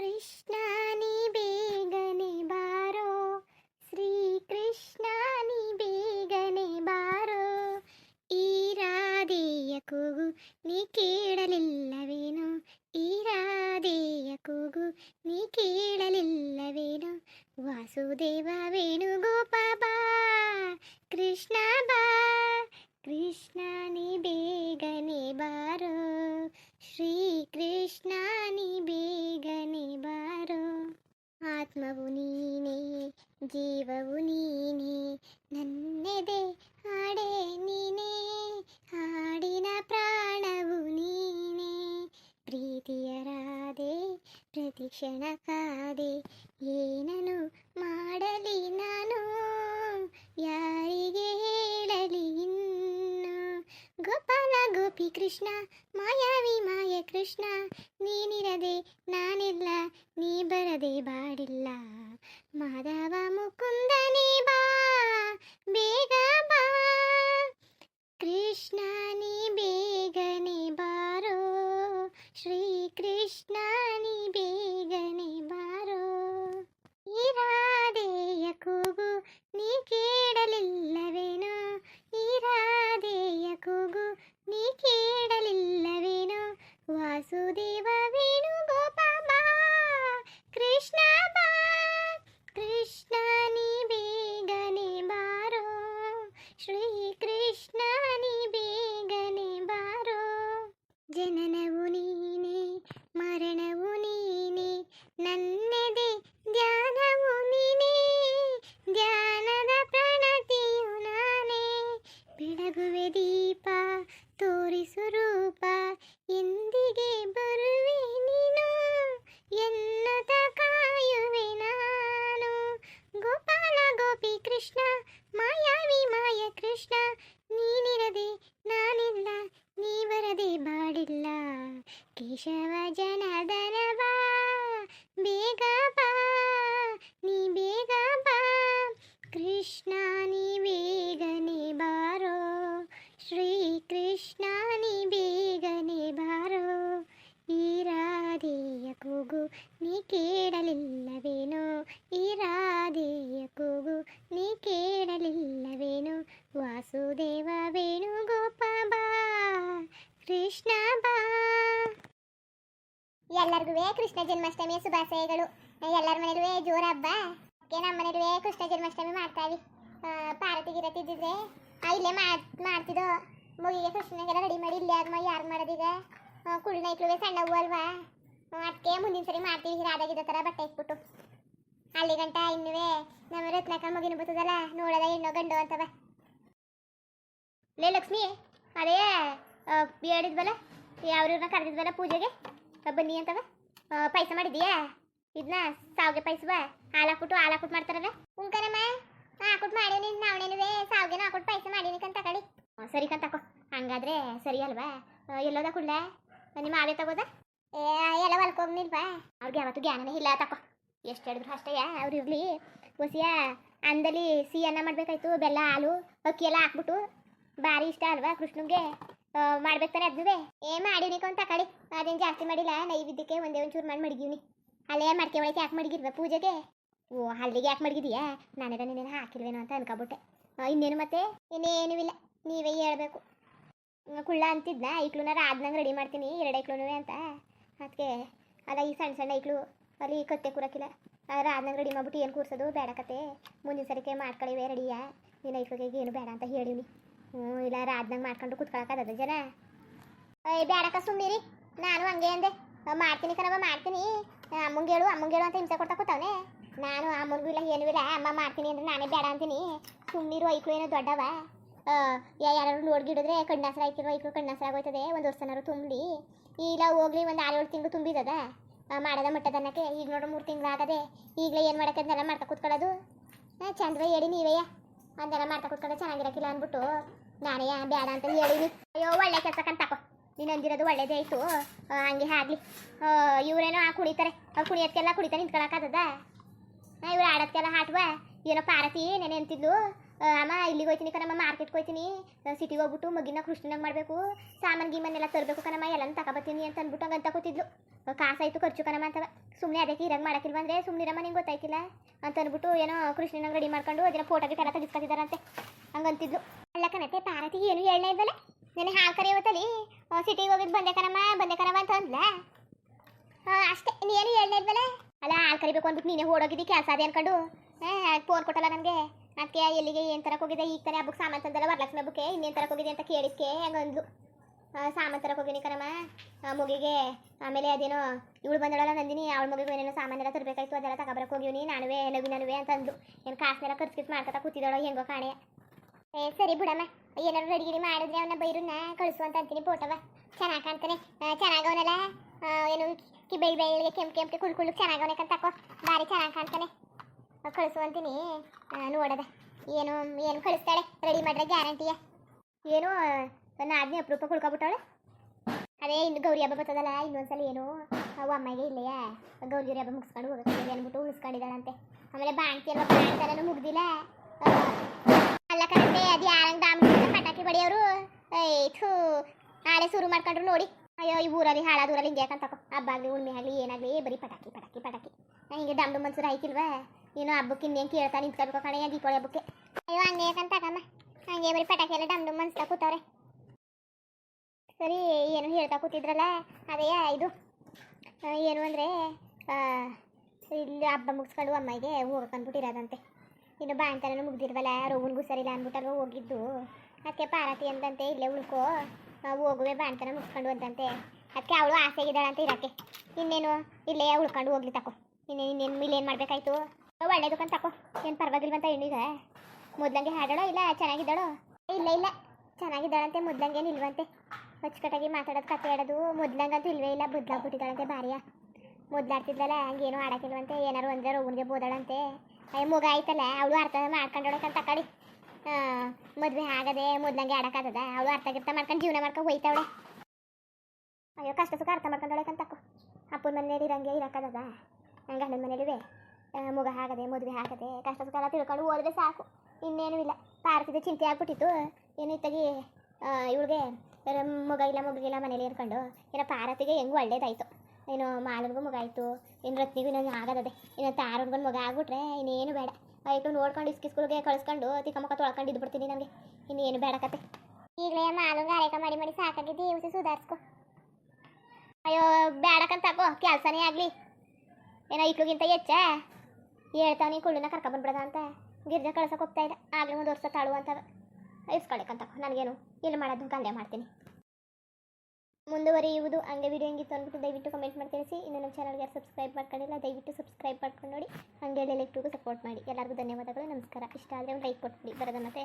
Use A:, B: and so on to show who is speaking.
A: ಕೃಷ್ಣ ನೀ ಬೇಗನೆ ಬಾರೋ ಶ್ರೀ ಕೃಷ್ಣ ನೀ ಬೇಗನೆ ಬಾರೋ ಈ ರಾಧೆಯ ಕೂಗು ನೀ ಕೇಳಲಿಲ್ಲವೇನು ಈ ರಾಧೆಯ ಕೂಗು ನೀ ಕೇಳಲಿಲ್ಲವೇನು ವಾಸುದೇವ ವೇಣುಗೋಪ ಬಾ ಕೃಷ್ಣ ಬಾ ಕೃಷ್ಣ ನೀ ಬೇಗನೆ ಬಾರೋ ಆತ್ಮವು ನೀನೇ, ಜೀವವು ನೀನೇ. ನನ್ನೆದೆ ಹಾಡೆ ನೀನೇ, ಹಾಡಿನ ಪ್ರಾಣವು ನೀನೇ. ಪ್ರೀತಿಯರಾದೆ ಪ್ರತಿ ಪ್ರತಿಕ್ಷಣ ಕಾದೆ ಏನನು ಮಾಡಲಿ ನಾನು? ಗೋಪಿ ಕೃಷ್ಣ ಮಾಯಾವಿ ಮಾಯ ಕೃಷ್ಣ ನೀನಿರದೆ ನಾನಿಲ್ಲ ನೀ ಬರದೆ ಬಾಡಿಲ್ಲ ಮಾಧವ ಮುಕುಂದನೇ ಬಾ ಬೇಗ ಬಾ ಕೃಷ್ಣ ನೀ ಬೇಗನೆ ಬಾರೋ ಶ್ರೀ ಕೃಷ್ಣ ಮರಣವು ನೀನೇ ಕೇಳಲಿಲ್ಲವೇನೋ? ಈ ರಾಧೆಯ ಕೂಗು ನೀ ಕೇಳಲಿಲ್ಲವೇನೋ? ವಾಸುದೇವ ವೇಣುಗೋಪ ಬಾ, ಕೃಷ್ಣ ಬಾ. ಎಲ್ಲರಿಗೂ ಕೃಷ್ಣ ಜನ್ಮಾಷ್ಟಮಿಯ ಶುಭಾಶಯಗಳು. ಎಲ್ಲರ ಮನೇಲೂ ಜೋರ ಹಬ್ಬ. ನಮ್ಮ ಮನೇಲೂ ಕೃಷ್ಣ ಜನ್ಮಾಷ್ಟಮಿ ಮಾಡ್ತಾವಿ. ಪಾರತಿ ಗಿರತಿ ಇದ್ದಿದ್ರೆ ಇಲ್ಲೇ ಮಾಡ್ ಮಾಡ್ತಿದ್ದೋ? ಮುಗಿಗೆ ಕೃಷ್ಣಗೆಲ್ಲ ರೆಡಿ ಮಾಡಿ ಇಲ್ಲೇ ಯಾರು ಮಾಡೋದೀಗ? ಕುಳ್ಳ ಇಟ್ಲುವೆ ಸಣ್ಣ ಹೂವು ಅದಕ್ಕೆ ಮುಂದಿನ ಸರಿ ಮಾಡ್ತೀವಿ. ರಾಧಾಗಿದ್ದ ಥರ ಬಟ್ಟೆ ಇಟ್ಬಿಟ್ಟು. ಅಲ್ಲಿ ಗಂಟ ಇನ್ನುವೆ ನಮ್ಮ ರತ್ನಕ ಮಗಿನ ಬರ್ತದಲ್ಲ ನೋಡದ ಹೆಣ್ಣು ಗಂಡು ಅಂತವ ಲೇ ಲಕ್ಷ್ಮಿ ಅದೇ ಹೇಳಿದ್ವಲ್ಲ ಯಾವ್ರನ್ನ ಕರೆದಿದ್ವಲ್ಲ ಪೂಜೆಗೆ? ಬನ್ನಿ ಅಂತವ ಆ, ಪಾಯಸ ಮಾಡಿದೀಯಾ ಇದನ್ನ ಸಾವಿಗೆ ಪಾಯಸವ ಹಾಲು ಹಾಕ್ಬಿಟ್ಟು ಹಾಲು ಹಾಕ್ಬಿಟ್ಟು ಮಾಡ್ತಾರಲ್ಲ? ಉಂಕನಮ್ಮ ಹಾಕ್ಬಿಟ್ಟು ಮಾಡೇನಿ ನಾವನೇನುವೆ ಸಾವಿಗೆನ ಹಾಕ್ಬಿಟ್ಟು ಪೈಸೆ ಮಾಡೀನಿ ಕಂತ ಕಡಿ ಸರಿ ಕಂತಾಕೋ ಹಂಗಾದ್ರೆ ಸರಿ ಅಲ್ವಾ? ಎಲ್ಲೋದ ಕುಳ್ಳ ನಿಮ್ಮ ಆವೆ ತಗೋದ? ಏ, ಎಲ್ಲ ನಿಲ್ಪ ಅವ್ರಿಗೆ ಯಾವತ್ತು ಜ್ಞಾನನೇ ಇಲ್ಲ, ತಕೋ. ಎಷ್ಟು ಹೇಳಿದ್ರು ಅಷ್ಟೇ, ಅವ್ರು ಇರ್ಲಿ. ಹೊಸಿಯ ಅಂದಲ್ಲಿ ಸಿಹಿ ಅನ್ನ ಮಾಡಬೇಕಾಯ್ತು, ಬೆಲ್ಲ, ಹಾಲು, ಅಕ್ಕಿ ಎಲ್ಲ ಹಾಕ್ಬಿಟ್ಟು ಭಾರಿ ಇಷ್ಟ ಅಲ್ವಾ ಕೃಷ್ಣಗೆ ಮಾಡ್ಬೇಕು ತಾನೆ ಅದ್ನುವೆ ಏ ಮಾಡಿನಿ ಅಂತ ಕಡಿ ಅದೇನು ಜಾಸ್ತಿ ಮಾಡಿಲ್ಲ, ನೈವೇದ್ಯಕ್ಕೆ ಒಂದೇ ಒಂಚೂರು ಮಾಡಿ ಮಡಗಿವ್ನಿ. ಅಲ್ಲೇ ಮಡಕೆ ಒಳಗೆ ಯಾಕೆ ಮಡಗಿರ್ವ ಪೂಜೆಗೆ? ಓ ಹಲ್ಲಿಗೆ ಯಾಕೆ ಮಡಗಿದೀಯಾ? ನಾನೇನ ನೀನೇನು ಹಾಕಿಲ್ವೇನೋ ಅಂತ ಅನ್ಕೊಬಿಟ್ಟೆ. ಇನ್ನೇನು ಮತ್ತೆ? ಇನ್ನೇನೂ ಇಲ್ಲ, ನೀವೇ ಹೇಳ್ಬೇಕು. ಕುಳ್ಳ ಅಂತಿದ್ನ? ಇಕ್ಳುನಾರ ಆದ್ನಂಗೆ ರೆಡಿ ಮಾಡ್ತೀನಿ, ಎರಡು ಅಂತ. ಅದಕ್ಕೆ ಅಲ್ಲ ಈ ಸಣ್ಣ ಸಣ್ಣ ಐಕ್ಳು ಅಲ್ಲಿ ಕತ್ತೆ ಕೂರಕ್ಕಿಲ್ಲ ರಾಜ್ನಾಗ ರೆಡಿ ಮಾಡ್ಬಿಟ್ಟು ಏನು ಕೂರ್ಸೋದು? ಬೇಡ ಕತೆ. ಮುಂದಿನ ಸರಿಕೆ ಮಾಡ್ಕೊಳ್ಳಿವೆ ರೆಡಿಯಾ ನೀನು ಐಕ್ಳಿಗೆ ಏನು ಬೇಡ ಅಂತ ಹೇಳಿವ್ನಿ ಹ್ಞೂ, ಇಲ್ಲ ರಾಜ್ನಾಗ ಮಾಡ್ಕೊಂಡು ಕುತ್ಕೊಳಕ್ಕದ ಜನ. ಏಯ್ ಬೇಡಕ್ಕ ಸುಮ್ಮನಿರಿ ನಾನು ಹಂಗೆ ಅಂದೆ. ಮಾಡ್ತೀನಿ ಕಣವ ಮಾಡ್ತೀನಿ. ಅಮ್ಮಂಗೆ ಹೇಳು ಅಮ್ಮಂಗೆ ಹೇಳು ಅಂತ ಹಿಂಸೆ ಕೊಡ್ತಾ ಕೂತವನೆ. ನಾನು ಅಮ್ಮನಿಗೂ ಇಲ್ಲ, ಏನೂ ಇಲ್ಲ. ಅಮ್ಮ, ಮಾಡ್ತೀನಿ ಅಂದ್ರೆ ನಾನೇ ಬೇಡ ಅಂತೀನಿ. ಸುಮ್ಮನಿರು ಐಕ್ಳು ಏನೋ ದೊಡ್ಡವ. ಯಾರು ನೋಡ್ಗಿಡಿದ್ರೆ ಕಣ್ಣಾಸರ ಆಯ್ತಿರೋ ಐಕ್ಳು ಕಣ್ಣಾಸರ ಆಗೋಯ್ತದೆ ಒಂದು ವರ್ಷನಾರು ತುಂಬಲಿ. ಇಲ್ಲ ಹೋಗ್ಲಿ ಒಂದು ಆರು ಏಳು ತಿಂಗಳು ತುಂಬಿದದ? ಮಾಡದ ಮಟ್ಟದನ್ನಕ್ಕೆ ಈಗ ನೋಡು ಮೂರು ತಿಂಗಳು ಆಗದೆ ಈಗಲೇ ಏನು ಮಾಡಕ್ಕದನ್ನೆಲ್ಲ ಮಾಡ್ತಾ ಕೂತ್ಕೊಳ್ಳೋದು? ಹಾಂ ಚಂದ್ವ ಹೇಳಿ ನೀವಯ್ಯ ಅಂದೆಲ್ಲ ಮಾಡ್ತಾ ಕೂತ್ಕೊಳ್ಳೋ ಚೆನ್ನಾಗಿರಕ್ಕಿಲ್ಲ ಅಂದ್ಬಿಟ್ಟು. ನಾನೇ ಬೇಡ ಅಂತ ಹೇಳಿನಿ. ಅಯ್ಯೋ, ಒಳ್ಳೆ ಕೆಲಸ ಕಂತಾಕೋ ನೀನು ಅಂದಿರೋದು ಒಳ್ಳೇದೇ ಆಯಿತು ಹಂಗೆ ಆಗಲಿ. ಇವರೇನೋ ಆ ಕುಡಿತಾರೆ ಅವ್ರು ಕುಣಿಯೋದಕ್ಕೆಲ್ಲ ಕುಡಿತಾರೆ ನಿಂತ್ಕೊಳಕ್ಕಾಗದ ಇವ್ರು ಆಡೋದಕ್ಕೆಲ್ಲ ಹಾಟ್ವ? ಏನೋ ಪಾರತಿ ನೆನೆ ಅಂತಿದ್ಲು? ಅಮ್ಮ ಇಲ್ಲಿಗೆ ಹೋಯ್ತೀನಿ ಕಣಮ್ಮ, ಮಾರ್ಕೆಟ್ಗೆ ಹೋಯ್ತೀನಿ. ಸಿಟಿಗೆ ಹೋಗ್ಬಿಟ್ಟು ಮಗಿನ ಕೃಷ್ಣನಾಗ ಮಾಡಬೇಕು. ಸಾಮಾನು ಗೀಮನ್ನೆಲ್ಲ ತರಬೇಕು ಕಣಮ್ಮ, ಎಲ್ಲನೂ ತಗೊಬತ್ತೀನಿ ಅಂತ ಅಂದ್ಬಿಟ್ಟು ಹಂಗಂತ ಕೂತಿದ್ಲು. ಕಾಸಾಯಿತು ಖರ್ಚು ಕಣಮ್ಮ ಅಂತ ಸುಮ್ಮನೆ ಅದಕ್ಕೆ ಇರಂಗ ಮಾಡಕ್ಕಿಲ್ವ ಅಂದರೆ ಸುಮ್ಮನಿರಮ್ಮ ನಿಂಗೆ ಗೊತ್ತಾಯ್ತಿಲ್ಲ ಅಂತ ಅಂದ್ಬಿಟ್ಟು ಏನೋ ಕೃಷ್ಣನಾಗ ರೆಡಿ ಮಾಡ್ಕೊಂಡು ಅದನ್ನ ಫೋಟೋ ಗಿಟ ಎಲ್ಲ ತೆಗಿಸ್ಕೊತಿದಾರಂತೆ ಹಂಗಂತಿದ್ಲು. ಅಲ್ಲ ಕಣತೆ ಪಾರತಿಗೆ ಏನು ಹೇಳನೇ ಇದ್ದಲ್ಲ ನೆನೆ ಹಾಲು ಕರೆಯುವತ್ತಲ್ಲಿ ಸಿಟಿಗೆ ಹೋಗಿದ್ದು ಬಂದೆ ಕಣಮ್ಮ ಬಂದೆ ಕಣಮ್ಮ ಅಂತ ಅಂದ್ಲ? ಹಾಂ ಅಷ್ಟೇ ನೀನು ಹೇಳನೇ ಇದ್ದಲ್ಲ ಅಲ್ಲ, ಹಾಲು ಕರಿಬೇಕು ಅಂದ್ಬಿಟ್ಟು ನೀನೇ ಓಡೋಗಿದ್ದಿ, ಕೆಲಸ ಅದೇ ಅನ್ಕೊಂಡು. ಫೋನ್ ಕೊಟ್ಟಲ್ಲ ನನಗೆ. ಅದಕ್ಕೆ ಎಲ್ಲಿಗೆ, ಏನು ತರಕ್ಕೆ ಹೋಗಿದೆ ಈಗ ತಾನೇ ಹಬ್ಬಕ್ಕೆ ಸಾಮಾನು ತಂದಲ್ಲ, ವರಲಕ್ಷ್ಮಿ ಹಬ್ಬಕ್ಕೆ ಇನ್ನೇನು ತರಕ್ಕೆ ಹೋಗಿದೆ ಅಂತ ಕೇಳಿದ್ಕೆ ಹೆಂಗಂದ್ಲು. ಸಾಮಾನು ತರಕ್ಕೆ ಹೋಗಿನಿ ಕರಮ್ಮ ಆ, ಮುಗಿಗೆ, ಆಮೇಲೆ ಅದೇನೋ, ಇವಳು ಬಂದಳಲ್ಲ ನಂದಿನಿ, ಅವಳ ಮಗಿಗೂ ಏನೇನೋ ಸಾಮಾನೆಲ್ಲ ತರಬೇಕಾಯ್ತು, ಅದೆಲ್ಲ ತಗೊಬರಕ್ಕೆ ಹೋಗಿವ್ನಿ, ನಾನುವೇ ನವಿ ನನುವೆ ಅಂತ ಅಂದು ಏನು ಕಾಸನ್ನೆಲ್ಲ ಖರ್ಚು ಮಾಡ್ಕೊತಾ ಕೂತಿದ್ದಾಳೋ ಹೆಂಗೋ ಕಾಣೆ. ಏ, ಸರಿ ಬಿಡಮ್ಮ. ಏನಾದ್ರು ರೆಡಿ ಗಿಡಿ ಮಾಡಿದ್ರೆ ಅವನ್ನ ಬೈರನ್ನ ಕಳಿಸು ಅಂತ ಅಂತೀನಿ ಫೋಟೋವ ಚೆನ್ನಾಗಿ ಕಾಣ್ತಾನೆ. ಚೆನ್ನಾಗವನಲ್ಲ? ಏನು, ಕಿ ಬೆಳ್ ಬೆಳ್ಳಿಗೆ ಕೆಂಪು ಕೆಂಪು ಕುಳ್ ಕುಳ್ಳು ಚೆನ್ನಾಗವನೆ ತಕೋ. ಭಾರಿ ಚೆನ್ನಾಗಿ ಕಾಣ್ತಾನೆ. ಆ, ನೋಡದೆ ಏನು ಏನು ಕಳಿಸ್ತಾಳೆ? ರೆಡಿ ಮಾಡ್ರೆ ಗ್ಯಾರಂಟಿಯ ಏನು ನನ್ನ ಆಜ್ಞೆ ಅಪರೂಪ ಕುಳ್ಕೊಬಿಟ್ಟವಳೆ ಅದೇ ಇನ್ನು ಗೌರಿ ಹಬ್ಬ ಬರ್ತದಲ್ಲ ಇನ್ನೊಂದ್ಸಲ ಏನು? ಅವು ಅಮ್ಮಗೆ ಇಲ್ಲೆಯಾ? ಗೌರಿ ಹಬ್ಬ ಮುಗಿಸ್ಕೊಂಡು ಹೋಗುತ್ತೆ ಅಂದ್ಬಿಟ್ಟು ಉಳಿಸ್ಕೊಂಡಿದ್ದಾಳಂತೆ. ಆಮೇಲೆ ಬಾಣ್ತಿ ಅಲ್ವಾ ಬಾಣ್ತನೂ ಮುಗ್ದಿಲ್ಲ. ಅಲ್ಲ ಕರೆಕ್ಟೇ ಅದು ಯಾರಂಗೆ ದಾಮ್ ಪಟಾಕಿ ಬಡಿಯೋರು ಥೂ ನಾಳೆ ಶುರು ಮಾಡ್ಕೊಂಡ್ರು ನೋಡಿ. ಅಯ್ಯೋ ಈ ಊರಲ್ಲಿ ಹಾಳಾದೂರಲ್ಲಿ ಹಿಂಗೆ ಯಾಕಂತ ಹಬ್ಬ ಆಗಲಿ ಉಣ್ಮೆ ಆಗಲಿ ಏನಾಗಲಿ ಬರೀ ಪಟಾಕಿ ಪಟಾಕಿ ಪಟಾಕಿ. ಹಿಂಗೆ ಡಮ್ ಮನ್ಸೂರು ಆಯ್ತಿಲ್ವಾ? ನೀನು ಹಬ್ಬಕ್ಕೆ ಇನ್ನೇನು ಕೇಳ್ತಾ ನಿಂತ್ಕೋಬೇಕು ಕಣೆ ದೀಪಾವಳಿ ಹಬ್ಬಕ್ಕೆ. ಅಯ್ಯೋ, ಹಂಗೆ ಯಾಕಂತ ತಗಮ್ಮ ಹಂಗೆ ಬರೀ ಪಟಾಕಿ ಎಲ್ಲ ಡಮ್ ಡಮ್ ಅನ್ಸ್ತಾ ಕೂತವ್ರೆ. ಸರಿ, ಏನು ಹೇಳ್ತಾ ಕೂತಿದ್ರಲ್ಲ? ಅದೇ, ಇದು. ಏನು ಅಂದರೆ ಇಲ್ಲಿ ಹಬ್ಬ ಮುಗಿಸ್ಕೊಂಡು ಅಮ್ಮಗೆ ಹೋಗಕ್ಕೆ ಅಂದ್ಬಿಟ್ಟಿರೋದಂತೆ. ಇನ್ನು ಅಂತಲೂ ಮುಗ್ದಿರ್ವಲ್ಲ ರೋಗನ್ಗೂ ಸರಿಲ್ಲ ಅಂದ್ಬಿಟ್ಟಲ್ವ ಹೋಗಿದ್ದು. ಅದಕ್ಕೆ ಪಾರತಿ ಅಂತಂತೆ ಇಲ್ಲೇ ಉಳ್ಕೋ. ಹೋಗುವೆ ಬಾಣ್ತನ ಮುಗಿಸ್ಕೊಂಡು ಅಂತಂತೆ ಅದಕ್ಕೆ ಅವಳು ಆಸೆ ಆಸೆಗಿದ್ದಾಳಂತ ಇರಕ್ಕೆ. ಇನ್ನೇನು, ಇಲ್ಲೇ ಉಳ್ಕೊಂಡು ಹೋಗ್ಲಿ ತಕೋ. ಇನ್ನೇನು ಇನ್ನೇನು, ಇಲ್ಲೇನು ಮಾಡಬೇಕಾಯ್ತು? ಒಳ್ಳೇದಕ್ಕಂತ ತಕೋ ಏನು ಪರವಾಗಿಲ್ವಂತ ಹೆಣ್ಣಿಗೆ. ಮೊದ್ಲಂಗೆ ಹಾಡೋಣ ಇಲ್ಲ, ಚೆನ್ನಾಗಿದ್ದಾಳೋ? ಇಲ್ಲ ಇಲ್ಲ. ಚೆನ್ನಾಗಿದ್ದಾಳಂತೆ, ಮೊದ್ಲಂಗೇನು ಇಲ್ವಂತೆ. ಅಚ್ಚುಕಟ್ಟಾಗಿ ಮಾತಾಡೋದು, ಕತೆ ಆಡೋದು, ಮೊದ್ಲಂಗಂತೂ ಇಲ್ವೇ ಇಲ್ಲ. ಬದಲಾಗ್ಬಿಟ್ಟಿದ್ದಾಳಂತೆ ಭಾರಿಯ. ಮೊದ್ಲಾಡ್ತಿದ್ಲಲ್ಲ, ಹಂಗೇನು ಆಡಕ್ಕಿಲ್ವಂತೆ ಏನಾರು ಅಂದ್ರೆ ರೋಗನ್ಗೆ ಬೋದಾಳಂತೆ ಅಯ್ಯ, ಮುಗ ಆಯ್ತಲ್ಲ. ಅವಳು ಅರ್ಥ ಮಾಡ್ಕೊಂಡೋಳಕಂತ ತಕಳಿ ಮದುವೆ ಆಗದೆ ಮೊದ್ಲಂಗೆ ಆಡಕ್ಕಾಗದ ಅವಳು ಅರ್ಥ ಗಿರ್ಥ ಮಾಡ್ಕೊಂಡು ಜೀವನ ಮಾಡ್ಕೊಂಡು ಹೋಯ್ತಾವಳೆ. ಅಯ್ಯೋ, ಕಷ್ಟ ಸುಖ ಅರ್ಥ ಮಾಡ್ಕೊಂಡೋಳಕಂತ ತಕೋ. ಅಪ್ಪನ ಮನೇಲಿ ಇರಂಗೆ ಇರಕ್ಕಾಗದ ಗಂಡನ ಮನೇಲಿವೆ ಮಗ ಆಗದೆ ಮದುವೆ ಆಗದೆ ಕಷ್ಟ ಸುಖ ಎಲ್ಲ ತಿಳ್ಕೊಂಡು ಹೋದ್ರೆ ಸಾಕು. ಇನ್ನೇನು ಇಲ್ಲ. ಪಾರ್ಕಿದ ಚಿಂತೆ ಆಗ್ಬಿಟ್ಟಿತ್ತು. ಏನು ಇತ್ತಾಗಿ ಇವಳಿಗೆ ಮಗ ಇಲ್ಲ ಮಗಿಲ್ಲ ಮನೇಲಿ ಇರ್ಕೊಂಡು ಏನೋ ಪಾರತಿಗೆ ಹೆಂಗೂ ಒಳ್ಳೇದಾಯ್ತು. ಏನು ಮಾಲನ್ಗೂ ಮಗ ಆಯಿತು. ಇನ್ನು ರತ್ನಿಗೂ ಇನ್ನೊಂದು ಆಗದದೆ. ಇನ್ನು ತಾರನ್ಗೊಂದು ಮಗ ಆಗ್ಬಿಟ್ರೆ ಇನ್ನೇನು ಬೇಡ. ಆಯಿತು ನೋಡ್ಕೊಂಡು ಇಸ್ಕಿ ಸ್ಕೂಲ್ಗೆ ಕಳಿಸ್ಕೊಂಡು ತಿಕ್ಕಮಕ್ಕ ತೊಳ್ಕೊಂಡು ಇದ್ಬಿಡ್ತೀನಿ ನನಗೆ. ಇನ್ನೇನು ಬೇಡ ಕತೆ. ಈಗಲೇ ಮಾಲಂಗ ಆರೈಕೆ ಮಾಡಿ ಮಾಡಿ ಸಾಕಾಗಿದ್ದು. ದಿವಸ ಸುಧಾರಿಸ್ಕೊ. ಅಯ್ಯೋ ಬೇಡಕ್ಕಂತ ಕೆಲಸನೇ ಆಗಲಿ. ಏನೋ ಇಕ್ಳಿಗಿಂತ ಹೆಚ್ಚ. ಹೇಳ್ತಾವ, ನೀ ಕುಳ್ಳಿನ ಕರ್ಕೊಬಂದ್ಬಿಡದ ಅಂತ. ಗಿರ್ಜ ಕಳ್ಸಕ್ಕೆ ಹೋಗ್ತಾ ಇದ್ದೆ. ಆಗಲೇ ಒಂದು ವರ್ಷ ತಾಳು ಅಂತ ಇಸ್ಕೊಳಕ್ಕಂತ ನನಗೇನು ಇಲ್ಲಿ ಮಾಡೋದು? ಕಂದೆ ಮಾಡ್ತೀನಿ. ಮುಂದುವರಿಯುವುದು ಹಂಗೆ ವಿಡಿಯೋ ಹೆಂಗಿತ್ತು ಅಂದ್ಬಿಟ್ಟು ದಯವಿಟ್ಟು ಕಮೆಂಟ್ ಮಾಡಿ ತಿಳಿಸಿ. ಇನ್ನು ನಮ್ಮ ಚಾನಲ್ಗೆ ಸಬ್ಸ್ಕ್ರೈಬ್ ಮಾಡ್ಕೊಂಡಿಲ್ಲ, ದಯವಿಟ್ಟು ಸಬ್ಸ್ಕ್ರೈಬ್ ಮಾಡ್ಕೊಂಡು ನೋಡಿ. ಹಂಗೆ ಎಲೆಕ್ಟ್ರಿಗೂ ಸಪೋರ್ಟ್ ಮಾಡಿ. ಎಲ್ಲರಿಗೂ ಧನ್ಯವಾದಗಳು, ನಮಸ್ಕಾರ. ಇಷ್ಟ ಆದರೆ ಒಂದು ಲೈಕ್ ಕೊಟ್ಬಿಡಿ. ಬರೋದ ಮತ್ತೆ.